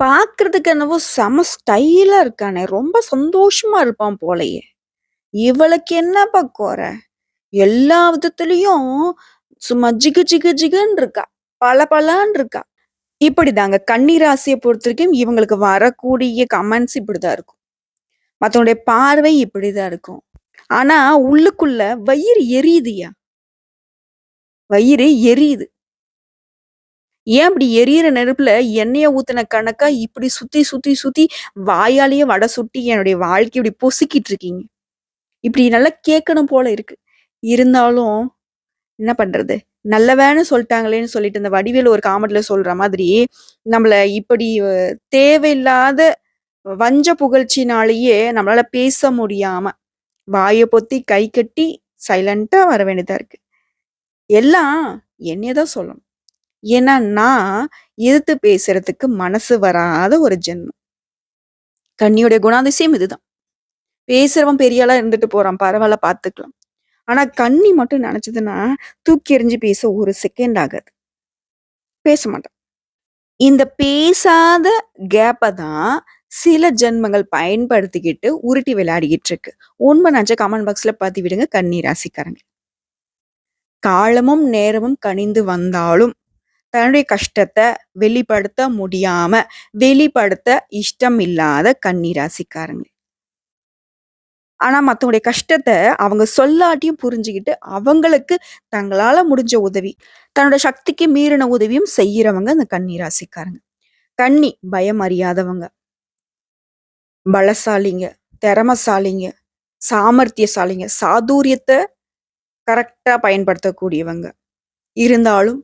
பார்க்கறதுக்கு என்னவோ செம ஸ்டைலா இருக்கானே! ரொம்ப சந்தோஷமா இருப்பான் போலயே! இவளுக்கு என்னப்பா குறை எல்லா விதத்துலயும் சும்மா ஜிகு ஜிகு ஜிகுன்னு இருக்கா. பளபளன்னு இருக்கா. இப்படிதாங்க கன்னி ராசிய பொறுத்தவரைக்கும் இவங்களுக்கு வரக்கூடிய கமெண்ட்ஸ் இப்படிதான் இருக்கும். மற்றவனுடைய பார்வை இப்படிதான் இருக்கும். ஆனா உள்ளுக்குள்ள வயிறு எரியுதுயா! வயிறு எரியுது. ஏன் இப்படி எரியிற நெருப்புல எண்ணெயை ஊத்தின கணக்கா இப்படி சுத்தி, சுத்தி, சுத்தி வாயாலேயே வடை சுட்டி என்னுடைய வாழ்க்கை இப்படி பொசுக்கிட்டு இருக்கீங்க. இப்படி நல்லா கேட்கணும் போல இருக்கு. இருந்தாலும் என்ன பண்றது? நல்ல வேன்னு சொல்லிட்டாங்களேன்னு சொல்லிட்டு இந்த வடிவேலு ஒரு காமெடில சொல்ற மாதிரி, நம்மள இப்படி தேவையில்லாத வஞ்ச புகழ்ச்சினாலேயே நம்மளால பேச முடியாம, வாயை பொத்தி கை கட்டி சைலண்டா வர வேண்டியதா இருக்கு. எல்லாம் என்னையதான் சொல்லணும். ஏன்னா நான் எதிர்த்து பேசுறதுக்கு மனசு வராத ஒரு ஜென்மம். கண்ணியுடைய குணாதிசயம் இதுதான். பேசுறவன் பெரிய இருந்துட்டு போறான். பரவாயில்ல பார்த்துக்கலாம். ஆனா கண்ணி மட்டும் நினைச்சதுன்னா தூக்கி எறிஞ்சு பேச ஒரு செகண்ட் ஆகாது. பேச மாட்டான் இந்த பேசாத கேப்பை தான் சில ஜென்மங்கள் பயன்படுத்திக்கிட்டு உருட்டி விளையாடிக்கிட்டு இருக்கு. உண்மை நினச்சா கமெண்ட் பாக்ஸ்ல பதிவிடுங்க விடுங்க கன்னி ராசிக்காரங்க. காலமும் நேரமும் கனிந்து வந்தாலும், தன்னுடைய கஷ்டத்தை வெளிப்படுத்த முடியாம, வெளிப்படுத்த இஷ்டம் இல்லாத கன்னி ராசிக்காரங்க. ஆனா மற்றவங்களுடைய கஷ்டத்தை அவங்க சொல்லாட்டியும் புரிஞ்சுக்கிட்டு அவங்களுக்கு தங்களால முடிஞ்ச உதவி, தன்னோட சக்திக்கு மீறின உதவியும் செய்யறவங்க அந்த கன்னி ராசிக்காரங்க. கன்னி பயம் அறியாதவங்க. பலசாலிங்க, திறமசாலிங்க, சாமர்த்தியசாலிங்க, சாதுரியத்தை கரெக்டாக பயன்படுத்தக்கூடியவங்க. இருந்தாலும்,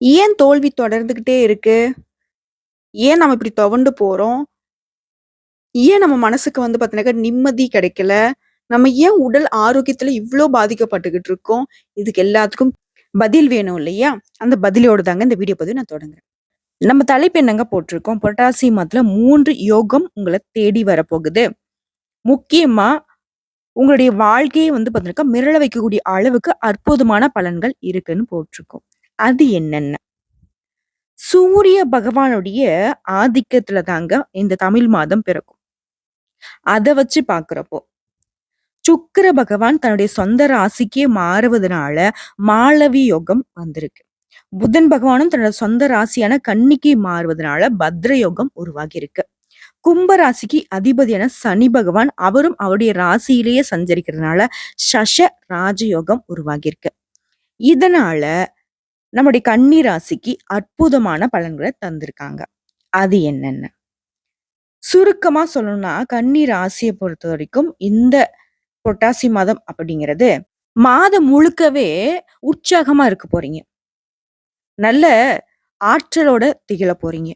ஏன் தோல்வி தொடர்ந்துகிட்டே இருக்கு? ஏன் நம்ம இப்படி துவண்டு போறோம்? ஏன் நம்ம மனசுக்கு வந்து பார்த்தீங்கன்னாக்கா நிம்மதி கிடைக்கல? நம்ம ஏன் உடல் ஆரோக்கியத்துல இவ்வளோ பாதிக்கப்பட்டுக்கிட்டு இருக்கோம்? இதுக்கு எல்லாத்துக்கும் பதில் வேணும் இல்லையா? அந்த பதிலோட தாங்க இந்த வீடியோ பதிவு நான் தொடங்குறேன். நம்ம தலைப்பு என்னங்க போட்டிருக்கோம்? புரட்டாசி மாதத்துல மூன்று யோகம் உங்களை தேடி வரப்போகுது. முக்கியமா உங்களுடைய வாழ்க்கையை வந்து பார்த்தீங்கன்னாக்கா மிரள வைக்கக்கூடிய அளவுக்கு அற்புதமான பலன்கள் இருக்குன்னு போட்டிருக்கோம். அது என்னென்ன? சூரிய பகவானுடைய ஆதிக்கத்துல தாங்க இந்த தமிழ் மாதம் பிறக்கும். அதை வச்சு பார்க்கிறப்போ, சுக்கர பகவான் தன்னுடைய சொந்த ராசிக்கே மாறுவதனால மாளவி யோகம் வந்திருக்கு. புதன் பகவானும் தன்னோட சொந்த ராசியான கன்னிக்கு மாறுவதனால பத்ர யோகம் உருவாகியிருக்கு. கும்ப ராசிக்கு அதிபதியான சனி பகவான் அவரும் அவருடைய ராசியிலேயே சஞ்சரிக்கிறதுனால சஷ ராஜயோகம் உருவாகியிருக்கு. இதனால நம்முடைய கன்னி ராசிக்கு அற்புதமான பலன்களை தந்திருக்காங்க. அது என்னென்ன? சுருக்கமா சொல்லணும்னா, கன்னி பொறுத்த வரைக்கும் இந்த பொட்டாசி மாதம் அப்படிங்கிறது, மாதம் முழுக்கவே உற்சாகமா இருக்க போறீங்க. நல்ல ஆற்றலோட திகழ போறீங்க.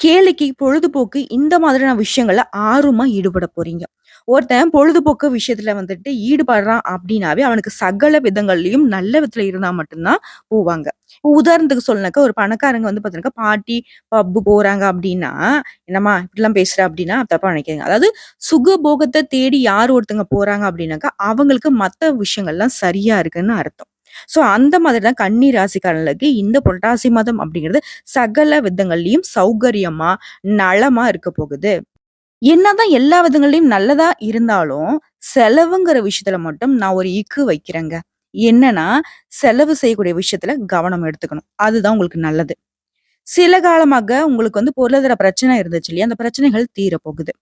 கேளிக்கை, பொழுதுபோக்கு இந்த மாதிரியான விஷயங்கள்ல ஆர்வமா ஈடுபட போறீங்க. ஒருத்தன் பொழுதுபோக்கு விஷயத்துல வந்துட்டு ஈடுபடுறான் அப்படின்னாவே, அவனுக்கு சகல விதங்கள்லயும் நல்ல விதத்துல இருந்தா மட்டும்தான் போவாங்க. உதாரணத்துக்கு சொல்லணும்னாக்கா, ஒரு பணக்காரங்க வந்து பார்த்தீங்கன்னாக்கா, பாட்டி பப் போறாங்க அப்படின்னா, "என்னம்மா இப்படிலாம் பேசுற?" அப்படின்னா தப்பா நினைக்கிறீங்க அதாவது சுக போகத்தை தேடி யார் ஒருத்தங்க போறாங்க அப்படின்னாக்கா, அவங்களுக்கு மற்ற விஷயங்கள்லாம் சரியா இருக்குன்னு அர்த்தம். ஸோ அந்த மாதிரி தான் கன்னி ராசிக்காரர்களுக்கு இந்த புரட்டாசி மாதம் அப்படிங்கிறது சகல விதங்கள்லயும் சௌகரியமா, நலமா இருக்க போகுது. என்னதான் எல்லா விதங்களையும் நல்லதா இருந்தாலும், செலவுங்கிற விஷயத்துல மட்டும் நான் ஒரு இக்கு வைக்கிறேங்க. என்னன்னா, செலவு செய்யக்கூடிய விஷயத்துல கவனம் எடுத்துக்கணும். அதுதான் உங்களுக்கு நல்லது. சில காலமாக உங்களுக்கு வந்து பொருளாதார பிரச்சனை இருந்துச்சு இல்லையா? அந்த பிரச்சனைகள் தீரப்போகுது.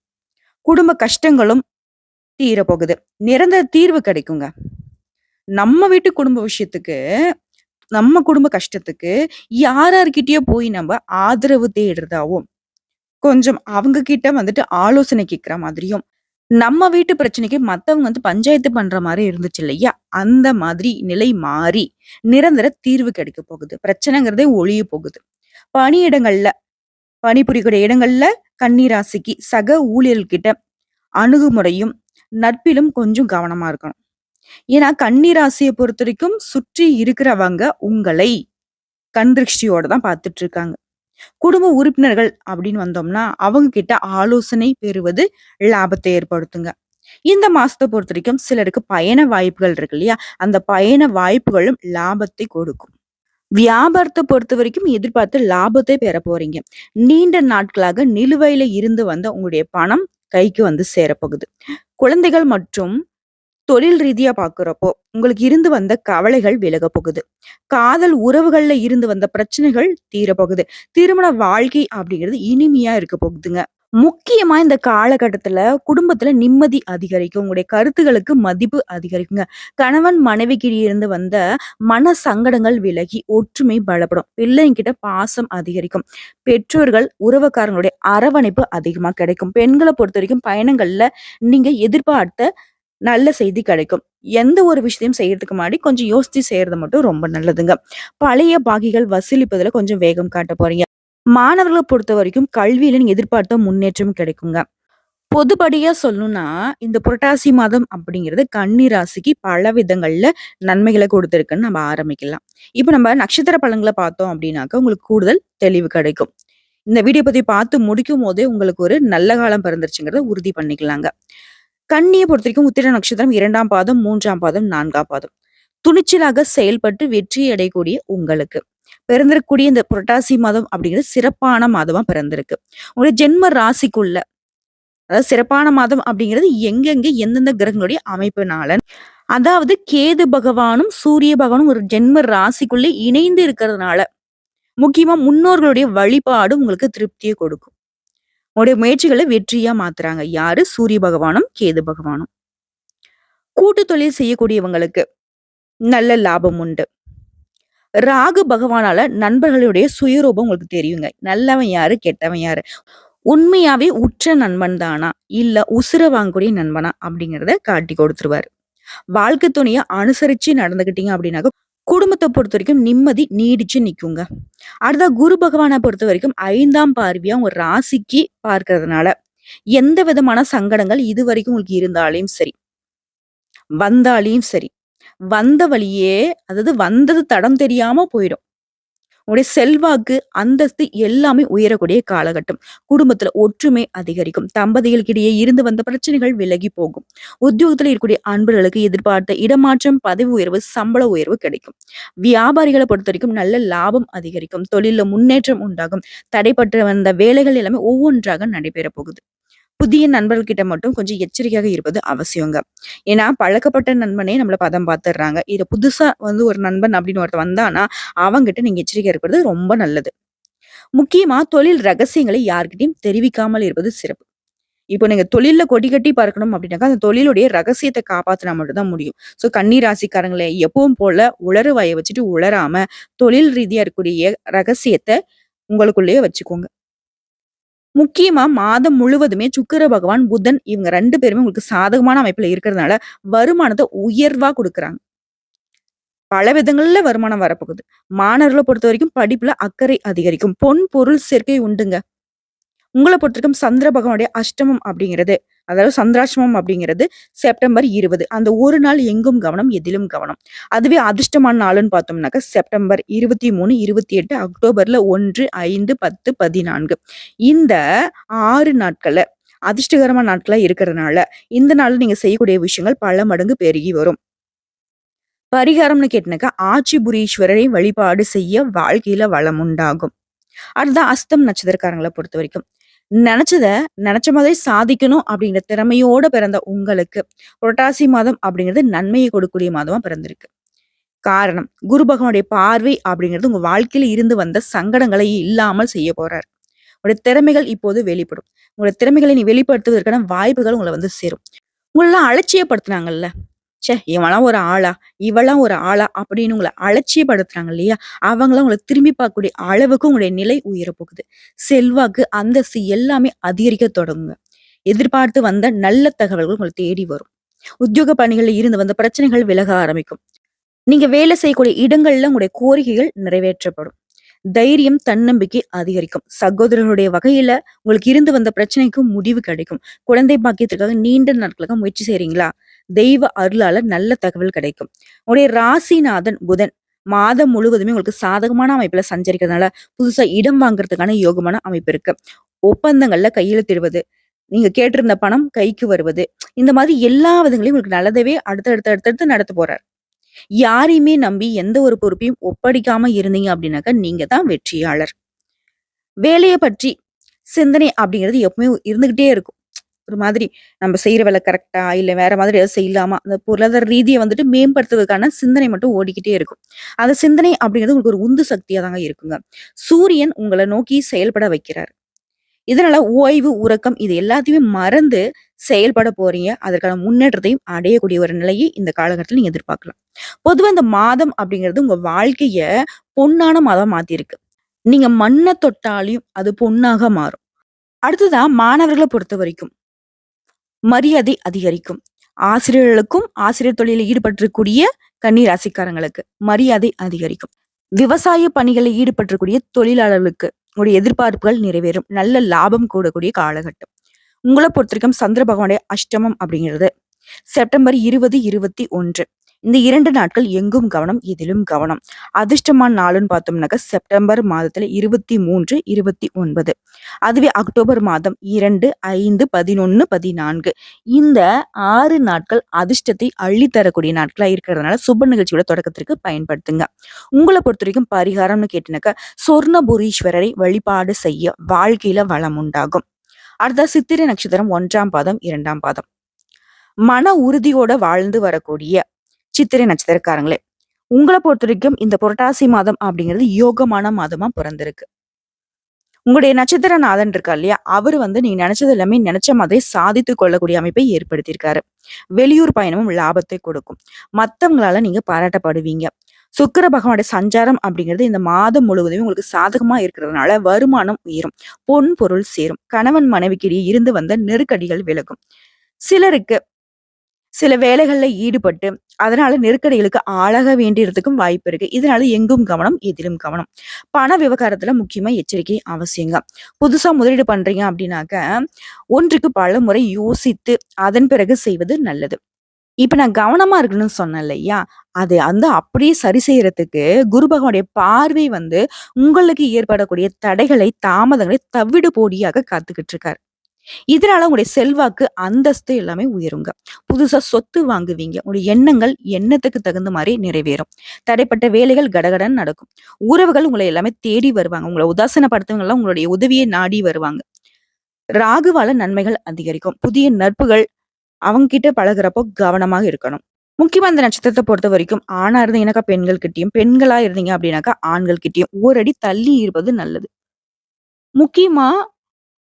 குடும்ப கஷ்டங்களும் தீரப்போகுது. நிரந்தர தீர்வு கிடைக்குங்க. நம்ம வீட்டு குடும்ப விஷயத்துக்கு, நம்ம குடும்ப கஷ்டத்துக்கு யார் யார்கிட்டயோ போய் நம்ம ஆதரவு தேடுறதாவும், கொஞ்சம் அவங்க கிட்ட வந்துட்டு ஆலோசனை கேட்குற மாதிரியும், நம்ம வீட்டு பிரச்சனைக்கு மத்தவங்க வந்து பஞ்சாயத்து பண்ற மாதிரி இருந்துச்சு இல்லையா? அந்த மாதிரி நிலை மாறி, நிரந்தர தீர்வு கிடைக்க போகுது. பிரச்சனைங்கிறதே ஒழிய போகுது. பணியிடங்கள்ல, பணிபுரியக்கூடிய இடங்கள்ல கன்னி சக ஊழியர்கள்கிட்ட அணுகுமுறையும், நட்பிலும் கொஞ்சம் கவனமா இருக்கணும். ஏன்னா கன்னி பொறுத்த வரைக்கும் சுற்றி இருக்கிறவங்க உங்களை கண் திருஷ்டியோட தான் பார்த்துட்டு இருக்காங்க. குடும்ப உறுப்பினர்கள் அப்படின்னு வந்தோம்னா, அவங்க கிட்ட ஆலோசனை பெறுவது லாபத்தை ஏற்படுத்துங்க. இந்த மாசத்தை பொறுத்த வரைக்கும் சிலருக்கு பயண வாய்ப்புகள் இருக்கு இல்லையா? அந்த பயண வாய்ப்புகளும் லாபத்தை கொடுக்கும். வியாபாரத்தை பொறுத்த வரைக்கும் எதிர்பார்த்து லாபத்தை பெற போறீங்க. நீண்ட நாட்களாக நிலுவையில இருந்து வந்த உங்களுடைய பணம் கைக்கு வந்து சேரப்போகுது. குழந்தைகள் மற்றும் தொழில் ரீதியா பார்க்குறப்போ, உங்களுக்கு இருந்து வந்த கவலைகள் விலகப் போகுது. காதல் உறவுகள்ல இருந்து வந்த பிரச்சனைகள் தீரப்போகுது. திருமண வாழ்க்கை அப்படிங்கிறது இனிமையா இருக்க போகுதுங்க. முக்கியமா இந்த காலகட்டத்துல குடும்பத்துல நிம்மதி அதிகரிக்கும். உங்களுடைய கருத்துக்களுக்கு மதிப்பு அதிகரிக்குங்க. கணவன் மனைவிக்கிட்ட இருந்து வந்த மன சங்கடங்கள் விலகி ஒற்றுமை பலப்படும். பிள்ளைங்கிட்ட பாசம் அதிகரிக்கும். பெற்றோர்கள், உறவுக்காரங்களுடைய அரவணைப்பு அதிகமா கிடைக்கும். பெண்களை பொறுத்த வரைக்கும் பயணங்கள்ல நீங்க எதிர்பார்த்த நல்ல செய்தி கிடைக்கும். எந்த ஒரு விஷயத்தையும் செய்யறதுக்கு முன்னாடி கொஞ்சம் யோசிச்சு செய்யறது மட்டும் ரொம்ப நல்லதுங்க. பழைய பாகிகள் வசூலிப்பதுல கொஞ்சம் வேகம் காட்ட போறீங்க. பொறுத்த வரைக்கும் கல்வியில நீங்க எதிர்பார்த்த முன்னேற்றம் கிடைக்குங்க. பொதுபடியா சொல்லணும்னா, இந்த புரட்டாசி மாதம் அப்படிங்கிறது கன்னி ராசிக்கு பல விதங்கள்ல நன்மைகளை கொடுத்துருக்குன்னு நம்ம ஆரம்பிக்கலாம். இப்ப நம்ம நட்சத்திர பலன்கள பார்த்தோம் அப்படின்னாக்க, உங்களுக்கு கூடுதல் தெளிவு கிடைக்கும். இந்த வீடியோ பத்தி பார்த்து முடிக்கும் போதே உங்களுக்கு ஒரு நல்ல காலம் பிறந்துருச்சுங்கிறத உறுதி பண்ணிக்கலாங்க. கண்ணியை பொறுத்த வரைக்கும் உத்திர நட்சத்திரம் இரண்டாம் பாதம், மூன்றாம் பாதம், நான்காம் பாதம். துணிச்சலாக செயல்பட்டு வெற்றி அடையக்கூடிய உங்களுக்கு. பிறந்திருக்கக்கூடிய இந்த புரட்டாசி மாதம் அப்படிங்கிறது சிறப்பான மாதமா பிறந்திருக்கு. உங்களுடைய ஜென்ம ராசிக்குள்ள அதாவது சிறப்பான மாதம் அப்படிங்கிறது எங்கெங்க எந்தெந்த கிரகங்களுடைய அமைப்புனால அதாவது கேது பகவானும், சூரிய பகவானும் ஒரு ஜென்ம ராசிக்குள்ளே இணைந்து இருக்கிறதுனால, முக்கியமா முன்னோர்களுடைய வழிபாடு உங்களுக்கு திருப்தியை கொடுக்கும். உங்களுடைய முயற்சிகளை வெற்றியா மாத்துறாங்க. யாரு? சூரிய பகவானும், கேது பகவானும். கூட்டு தொழில் செய்யக்கூடியவங்களுக்கு நல்ல லாபம் உண்டு. ராகு பகவானால நண்பர்களுடைய சுயரூபம் உங்களுக்கு தெரியுங்க. நல்லவன் யாரு? கெட்டவன் யாரு? உண்மையாவே உற்ற நண்பன் தானா? இல்ல உசுர வாங்கக்கூடிய நண்பனா? அப்படிங்கிறத காட்டி கொடுத்துருவாரு வாழ்க்கை துணையை அனுசரிச்சு நடந்துக்கிட்டீங்க அப்படின்னாக்க, குடும்பத்தை பொறுத்த வரைக்கும் நிம்மதி நீடிச்சு நிக்குங்க. அடுத்தா குரு பகவான பொறுத்தவரைக்கும் 5ஆம் பார்வையா உங்க ராசிக்கு பார்க்கறதுனால எந்த விதமான சங்கடங்கள் இதுவரைக்கும் உங்களுக்கு இருந்தாலையும் சரி, வந்தாலையும் சரி, வந்த வழியே அதாவது வந்தது தடம் தெரியாம போயிடும். உங்களுடைய செல்வாக்கு, அந்தஸ்து எல்லாமே உயரக்கூடிய காலகட்டம். குடும்பத்துல ஒற்றுமை அதிகரிக்கும். தம்பதிகளுக்கு இடையே இருந்து வந்த பிரச்சனைகள் விலகி போகும். உத்தியோகத்துல இருக்கக்கூடிய அன்பர்களுக்கு எதிர்பார்த்த இடமாற்றம், பதவி உயர்வு, சம்பள உயர்வு கிடைக்கும். வியாபாரிகள பொறுத்தவரைக்கும் நல்ல லாபம் அதிகரிக்கும். தொழில முன்னேற்றம் உண்டாகும். தடைப்பட்டு வந்த வேலைகள் எல்லாமே ஒவ்வொன்றாக நடைபெற போகுது. புதிய நண்பர்கள் கிட்ட மட்டும் கொஞ்சம் எச்சரிக்கையாக இருப்பது அவசியங்க. ஏன்னா பழக்கப்பட்ட நண்பனே நம்மள பதம் பார்த்துடுறாங்க. இதை புதுசா வந்து ஒரு நண்பன் அப்படின்னு ஒருத்தர் வந்தான்னா, அவங்ககிட்ட நீங்க எச்சரிக்கையா இருக்கிறது ரொம்ப நல்லது. முக்கியமா தொழில் ரகசியங்களை யார்கிட்டயும் தெரிவிக்காமல் இருப்பது சிறப்பு. இப்போ நீங்க தொழில கொடி கட்டி பறக்கணும் அப்படின்னாக்கா, அந்த தொழிலுடைய ரகசியத்தை காப்பாத்துனா மட்டும் தான் முடியும். ஸோ கன்னி ராசிக்காரங்களே எப்பவும் போல உளறு வாய வச்சுட்டு உளராம, தொழில் ரீதியா இருக்கக்கூடிய ரகசியத்தை உங்களுக்குள்ளேயே வச்சுக்கோங்க. முக்கியமா மாதம் முழுவதுமே சுக்கிர பகவான், புதன் இவங்க ரெண்டு பேருமே உங்களுக்கு சாதகமான அமைப்புல இருக்கிறதுனால, வருமானத்தை உயர்வா கொடுக்குறாங்க பல விதங்கள்ல வருமானம் வரப்போகுது. மாணவர்களை பொறுத்த வரைக்கும் படிப்புல அக்கறை அதிகரிக்கும். பொன், பொருள் சேர்க்கை உண்டுங்க. உங்களை பொறுத்த வரைக்கும் சந்திர பகவானுடைய அஷ்டமம் அப்படிங்கிறது, அதாவது சந்திராசிரமம் அப்படிங்கிறது செப்டம்பர் 20. அந்த ஒரு நாள் எங்கும் கவனம், எதிலும் கவனம். அதுவே அதிர்ஷ்டமான நாளுன்னு பார்த்தோம்னாக்க, செப்டம்பர் 23, 28, அக்டோபர்ல 1, 5, 10, 14. இந்த ஆறு நாட்கள்ல அதிர்ஷ்டகரமான நாட்களா இருக்கிறதுனால, இந்த நாள்ல நீங்க செய்யக்கூடிய விஷயங்கள் பல மடங்கு பெருகி வரும். பரிகாரம்னு கேட்டனாக்கா, ஆச்சிபுரீஸ்வரரை வழிபாடு செய்ய வாழ்க்கையில வளம் உண்டாகும். அடுத்த அஸ்தம் நட்சத்திரக்காரங்களை பொறுத்த வரைக்கும் நினைச்சத நினைச்ச மாதிரி சாதிக்கணும் அப்படிங்கிற திறமையோட பிறந்த உங்களுக்கு, புரட்டாசி மாதம் அப்படிங்கிறது நன்மையை கொடுக்கக்கூடிய மாதமா பிறந்திருக்கு. காரணம், குரு பகவானுடைய பார்வை அப்படிங்கிறது உங்க வாழ்க்கையில இருந்து வந்த சங்கடங்களை இல்லாமல் செய்ய போறார். உங்களுடைய திறமைகள் இப்போது வெளிப்படும். உங்களுடைய திறமைகளை நீ வெளிப்படுத்துவதற்கான வாய்ப்புகள் உங்களை வந்து சேரும். உங்களெல்லாம் அலட்சியப்படுத்தினாங்கல்ல ச்சே! இவெல்லாம் ஒரு ஆளா? இவளாம் ஒரு ஆளா? அப்படின்னு உங்களை அலட்சியப்படுத்துறாங்க இல்லையா? அவங்கலாம் உங்களை திரும்பி பார்க்கக்கூடிய அளவுக்கு உங்களுடைய நிலை உயரப்போகுது செல்வாக்கு, அந்தஸ்து எல்லாமே அதிகரிக்க தொடங்குங்க. எதிர்பார்த்து வந்த நல்ல தகவல்கள் உங்களை தேடி வரும். உத்தியோக பணிகளில் இருந்து வந்த பிரச்சனைகள் விலக ஆரம்பிக்கும். நீங்க வேலை செய்யக்கூடிய இடங்கள்ல உங்களுடைய கோரிக்கைகள் நிறைவேற்றப்படும். தைரியம், தன்னம்பிக்கை அதிகரிக்கும். சகோதரர்களுடைய வகையில உங்களுக்கு இருந்து வந்த பிரச்சனைக்கு முடிவு கிடைக்கும். குழந்தை பாக்கியத்திற்காக நீண்ட நாட்களாக முயற்சி செய்றீங்களா? தெய்வ அருளால நல்ல தகவல் கிடைக்கும். உங்களுடைய ராசிநாதன் புதன் மாதம் முழுவதுமே உங்களுக்கு சாதகமான அமைப்புல சஞ்சரிக்கிறதுனால, புதுசா இடம் வாங்குறதுக்கான யோகமான அமைப்பு இருக்கு. ஒப்பந்தங்கள்ல கையெழுத்திடுவது, நீங்க கேட்டிருந்த பணம் கைக்கு வருவது, இந்த மாதிரி எல்லா விதங்களையும் உங்களுக்கு நல்லதவே அடுத்தடுத்து அடுத்தடுத்து நடத்த போறார். யாரையுமே நம்பி எந்த ஒரு பொறுப்பையும் ஒப்படைக்காம இருந்தீங்க அப்படின்னாக்கா நீங்க தான் வெற்றியாளர் வேலையை பற்றி சிந்தனை அப்படிங்கிறது எப்பவுமே இருந்துகிட்டே இருக்கும் ஒரு மாதிரி நம்ம செய்யற வேலை கரெக்டா இல்ல வேற மாதிரி ஏதாவது செய்யலாமா? அந்த பொருளாதார ரீதியை வந்துட்டு மேம்படுத்துறதுக்கான சிந்தனை மட்டும் ஓடிக்கிட்டே இருக்கும். அந்த சிந்தனை அப்படிங்கிறது உங்களுக்கு ஒரு உந்து சக்தியாக தாங்க இருக்குங்க. சூரியன் உங்களை நோக்கி செயல்பட வைக்கிறார். இதனால ஓய்வு உறக்கம் இது எல்லாத்தையுமே மறந்து செயல்பட போறீங்க. அதற்கான முன்னேற்றத்தையும் அடையக்கூடிய ஒரு நிலையை இந்த காலகட்டத்தில் நீங்க எதிர்பார்க்கலாம். பொதுவா இந்த மாதம் அப்படிங்கிறது உங்க வாழ்க்கைய பொன்னான மாதம் மாத்திருக்கு நீங்க மண்ணை தொட்டாலையும் அது பொன்னாக மாறும். அடுத்ததான் மாணவர்களை பொறுத்த வரைக்கும். மரியாதை அதிகரிக்கும். ஆசிரியர்களுக்கும் ஆசிரியர் தொழிலில் ஈடுபட்டிருக்கக்கூடிய கன்னி ராசிக்காரங்களுக்கு மரியாதை அதிகரிக்கும். விவசாய பணிகளில் ஈடுபட்டிருக்கக்கூடிய தொழிலாளர்களுக்கு உங்களுடைய எதிர்பார்ப்புகள் நிறைவேறும். நல்ல லாபம் கூடக்கூடிய காலகட்டம். உங்களை பொறுத்த வரைக்கும் சந்திர பகவானுடைய அஷ்டமம் அப்படிங்கிறது செப்டம்பர் இருபது இருபத்தி ஒன்று. இந்த இரண்டு நாட்கள் எங்கும் கவனம் இதிலும் கவனம். அதிர்ஷ்டமான நாளுன்னு பார்த்தோம்னாக்க செப்டம்பர் மாதத்துல இருபத்தி மூன்று இருபத்தி ஒன்பது. அதுவே அக்டோபர் மாதம் இரண்டு ஐந்து பதினொன்னு பதினான்கு. இந்த ஆறு நாட்கள் அதிர்ஷ்டத்தை அள்ளித்தரக்கூடிய நாட்களா இருக்கிறதுனால சுப நிகழ்ச்சியோட தொடக்கத்திற்கு பயன்படுத்துங்க. உங்களை பொறுத்த வரைக்கும் பரிகாரம்னு கேட்டினாக்கா சொர்ணபுரீஸ்வரரை வழிபாடு செய்ய வாழ்க்கையில வளம் உண்டாகும். அடுத்த சித்திரை நட்சத்திரம் ஒன்றாம் பாதம் இரண்டாம் பாதம். மன உறுதியோட வாழ்ந்து வரக்கூடிய சித்திரை நட்சத்திரக்காரங்களே உங்களை பொறுத்த வரைக்கும் இந்த புரட்டாசி மாதம் அப்படிங்கிறது யோகமான மாதமா பிறந்திருக்கு. உங்களுடைய நட்சத்திர நாதன் இருக்கா இல்லையா? அவர் வந்து நீங்க நினைச்சது எல்லாமே நினைச்ச மாதிரி சாதித்து கொள்ளக்கூடிய அமைப்பை ஏற்படுத்தியிருக்காரு. வெளியூர் பயணமும் லாபத்தை கொடுக்கும். மத்தவங்களால நீங்க பாராட்டப்படுவீங்க. சுக்கர பகவானுடைய சஞ்சாரம் அப்படிங்கிறது இந்த மாதம் முழுவதும் உங்களுக்கு சாதகமா இருக்கிறதுனால வருமானம் உயரும். பொன் பொருள் சேரும். கணவன் மனைவிக்கிடையே இருந்து வந்த நெருக்கடிகள் விலகும். சிலருக்கு சில வேலைகளில் ஈடுபட்டு அதனால நெருக்கடிகளுக்கு ஆளாக வேண்டியதுக்கும் வாய்ப்பு இருக்கு. இதனால எங்கும் கவனம் எதிலும் கவனம். பண விவகாரத்துல முக்கியமா எச்சரிக்கை அவசியங்க. புதுசா முதலீடு பண்றீங்க அப்படின்னாக்க ஒன்றுக்கு பல முறை யோசித்து அதன் பிறகு செய்வது நல்லது. இப்ப நான் கவனமா இருக்கணும்னு சொன்னேன் இல்லையா? அது வந்து அப்படியே சரி செய்யறதுக்கு குரு பகவானுடைய பார்வை வந்து உங்களுக்கு ஏற்படக்கூடிய தடைகளை தாமதங்களை தவிடு போடியாக காத்துக்கிட்டு இருக்காரு. இதனால உங்களுடைய செல்வாக்கு அந்தஸ்து எல்லாமே உயருங்க. புதுசா சொத்து வாங்குவீங்க. உங்களுடைய எண்ணங்கள் எண்ணத்துக்கு தகுந்த மாதிரி நிறைவேறும். தடைப்பட்ட வேலைகள் கடகடன் நடக்கும். உறவுகள் உங்களை எல்லாமே தேடி வருவாங்க. உங்களை உதாசனப்படுத்தவங்க எல்லாம் உங்களுடைய உதவியை நாடி வருவாங்க. ராகுவால நன்மைகள் அதிகரிக்கும். புதிய நட்புகள் அவங்க கிட்ட பழகுறப்போ கவனமாக இருக்கணும். முக்கியமா இந்த நட்சத்திரத்தை பொறுத்த வரைக்கும் ஆணா இருந்தீங்கன்னாக்கா பெண்கள் கிட்டயும் பெண்களா இருந்தீங்க அப்படின்னாக்கா ஆண்கள் கிட்டயும் ஓரடி தள்ளி இருப்பது நல்லது. முக்கியமா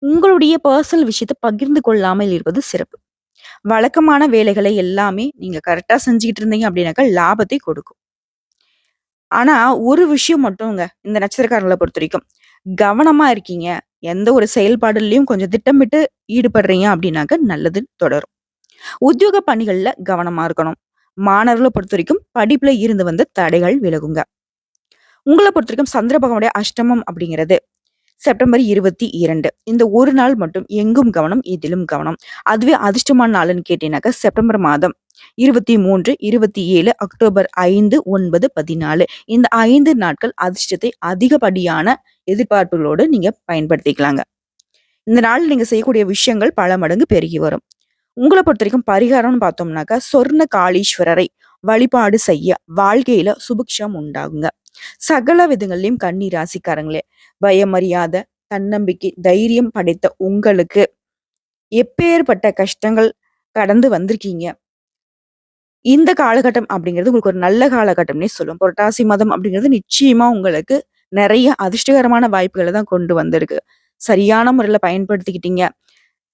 உங்களுடைய பர்சனல் விஷயத்த பகிர்ந்து கொள்ளாமல் இருப்பது சிறப்பு. வழக்கமான வேலைகளை எல்லாமே நீங்க கரெக்டா செஞ்சுக்கிட்டு இருந்தீங்க அப்படின்னாக்கா லாபத்தை கொடுக்கும். ஆனா ஒரு விஷயம் மட்டும்ங்க இந்த நட்சத்திரக்காரங்களை பொறுத்த வரைக்கும். கவனமா இருக்கீங்க. எந்த ஒரு செயல்பாடுலயும் கொஞ்சம் திட்டமிட்டு ஈடுபடுறீங்க அப்படின்னாக்க நல்லது தொடரும். உத்தியோக பணிகள்ல கவனமா இருக்கணும். மாணவர்களை பொறுத்த வரைக்கும் படிப்புல இருந்து வந்த தடைகள் விலகுங்க. உங்களை பொறுத்த வரைக்கும் சந்திர பகவானுடைய அஷ்டமம் அப்படிங்கிறது செப்டம்பர் இருபத்தி இரண்டு. இந்த ஒரு நாள் மட்டும் எங்கும் கவனம் இதிலும் கவனம். அதுவே அதிர்ஷ்டமான நாள்னு கேட்டீங்கன்னாக்கா செப்டம்பர் மாதம் இருபத்தி மூன்று இருபத்தி ஏழு அக்டோபர் ஐந்து ஒன்பது பதினாலு. இந்த ஐந்து நாட்கள் அதிர்ஷ்டத்தை அதிகப்படியான எதிர்பார்ப்புகளோடு நீங்க பயன்படுத்திக்கலாங்க. இந்த நாள் நீங்க செய்யக்கூடிய விஷயங்கள் பல மடங்கு பெருகி வரும். உங்களை பொறுத்த வரைக்கும் பரிகாரம்னு பார்த்தோம்னாக்கா சொர்ண காளீஸ்வரரை வழிபாடு செய்ய வாழ்க்கையில சுபிக்ஷம் உண்டாகுங்க. சகல விதங்கள்லயும் கன்னி ராசிக்காரங்களே பயமறியாத தன்னம்பிக்கை தைரியம் படைத்த உங்களுக்கு எப்பேற்பட்ட கஷ்டங்கள் கடந்து வந்திருக்கீங்க? இந்த காலகட்டம் அப்படிங்கிறது உங்களுக்கு ஒரு நல்ல காலகட்டம்னே சொல்லும். புரட்டாசி மதம் அப்படிங்கிறது நிச்சயமா உங்களுக்கு நிறைய அதிர்ஷ்டகரமான வாய்ப்புகளை தான் கொண்டு வந்திருக்கு. சரியான முறையில பயன்படுத்திக்கிட்டீங்க.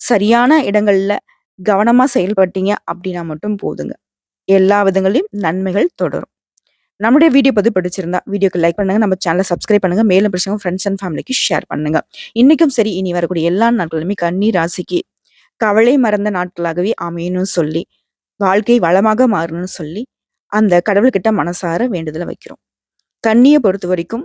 சரியான இடங்கள்ல கவனமா செயல்பட்டீங்க அப்படின்னா மட்டும் போதுங்க. எல்லா விதங்களையும் நன்மைகள் தொடரும். நம்முடைய வீடியோ பத்தி பிடிச்சிருந்தா வீடியோக்கு லைக் பண்ணுங்க நம்ம சேனலை சப்ஸ்கிரைப் பண்ணுங்க மேலும் பிடிச்சவங்க ஃப்ரெண்ட்ஸ் அண்ட் ஃபேமிலிக்கு ஷேர் பண்ணுங்க. இன்னைக்கும் சரி இனி வரக்கூடிய எல்லா நாட்களுமே கன்னி ராசிக்கு கவலை மறந்த நாட்களாகவே அமையணும்னு சொல்லி வாழ்க்கை வளமாக மாறணும்னு சொல்லி அந்த கடவுள்கிட்ட மனசார வேண்டுதலை வைக்கிறோம். கண்ணியை பொறுத்த வரைக்கும்